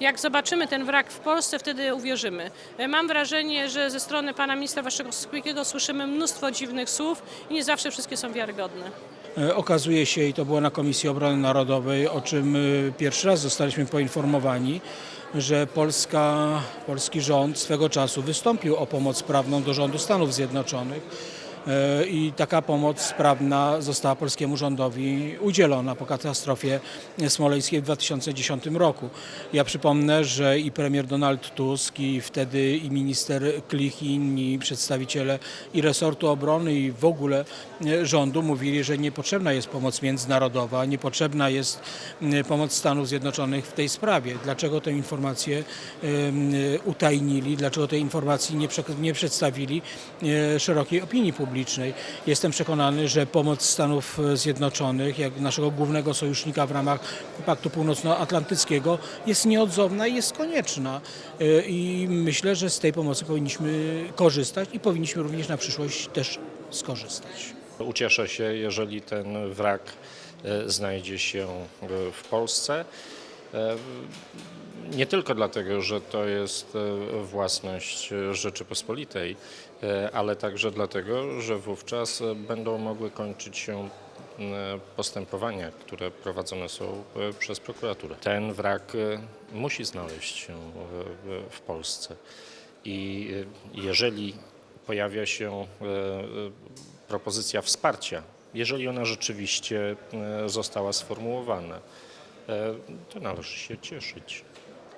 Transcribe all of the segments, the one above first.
Jak zobaczymy ten wrak w Polsce, wtedy uwierzymy. E, Mam wrażenie, że ze strony pana ministra Waszczykowskiego słyszymy mnóstwo dziwnych słów i nie zawsze wszystkie są wiarygodne. E, Okazuje się, i to było na Komisji Obrony Narodowej, o czym e, pierwszy raz zostaliśmy poinformowani, że Polska, polski rząd swego czasu wystąpił o pomoc prawną do rządu Stanów Zjednoczonych. E, I taka pomoc prawna została polskiemu rządowi udzielona po katastrofie smoleńskiej w 2010 roku. Ja przypomnę, że i premier Donald Tusk, i wtedy i minister Klich, i inni przedstawiciele i resortu obrony, i w ogóle e, rządu mówili, że niepotrzebna jest pomoc międzynarodowa, niepotrzebna jest pomoc Stanów Zjednoczonych w tej sprawie. Dlaczego tę informację utajnili, dlaczego tej informacji nie przedstawili e, szerokiej opinii publicznej. Jestem przekonany, że pomoc Stanów Zjednoczonych, jak naszego głównego sojusznika w ramach Paktu Północnoatlantyckiego, jest nieodzowna i jest konieczna. E, I myślę, że z tej pomocy powinniśmy korzystać i powinniśmy również na przyszłość też skorzystać. Ucieszę się, jeżeli ten wrak e, znajdzie się e, w Polsce. E, Nie tylko dlatego, że to jest e, własność Rzeczypospolitej, e, ale także dlatego, że wówczas będą mogły kończyć się postępowania, które prowadzone są przez prokuraturę. Ten wrak musi znaleźć się w- Polsce. I jeżeli pojawia się propozycja wsparcia, jeżeli ona rzeczywiście została sformułowana, to należy się cieszyć.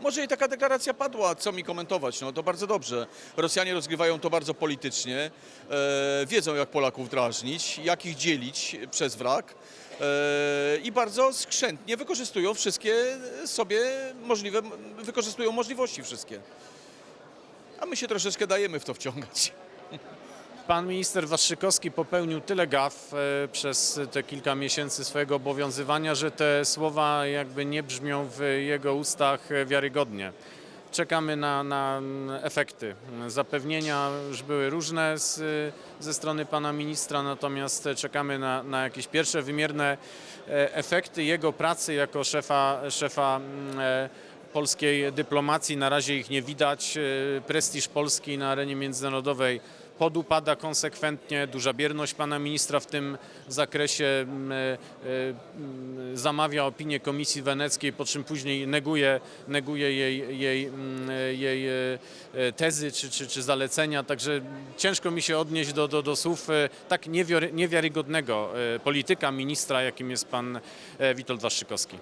Może i taka deklaracja padła, co mi komentować, no to bardzo dobrze. Rosjanie rozgrywają to bardzo politycznie, e, wiedzą jak Polaków drażnić, jak ich dzielić przez wrak e, i bardzo skrzętnie wykorzystują wszystkie sobie możliwe, wykorzystują możliwości wszystkie. A my się troszeczkę dajemy w to wciągać. Pan minister Waszczykowski popełnił tyle gaf e, przez te kilka miesięcy swojego obowiązywania, że te słowa jakby nie brzmią w jego ustach wiarygodnie. Czekamy na, na efekty. Zapewnienia już były różne z, ze strony pana ministra, natomiast czekamy na, na jakieś pierwsze wymierne e, efekty jego pracy jako szefa, szefa e, polskiej dyplomacji. Na razie ich nie widać. Prestiż Polski na arenie międzynarodowej podupada konsekwentnie. Duża bierność pana ministra w tym zakresie mm, e, e, mm, zamawia opinię Komisji Weneckiej, po czym później neguje, neguje jej, jej, mm, e, jej tezy czy, czy, czy zalecenia. Także ciężko mi się odnieść do, do, do słów tak niewiary- niewiarygodnego polityka, ministra, jakim jest pan Witold Waszczykowski.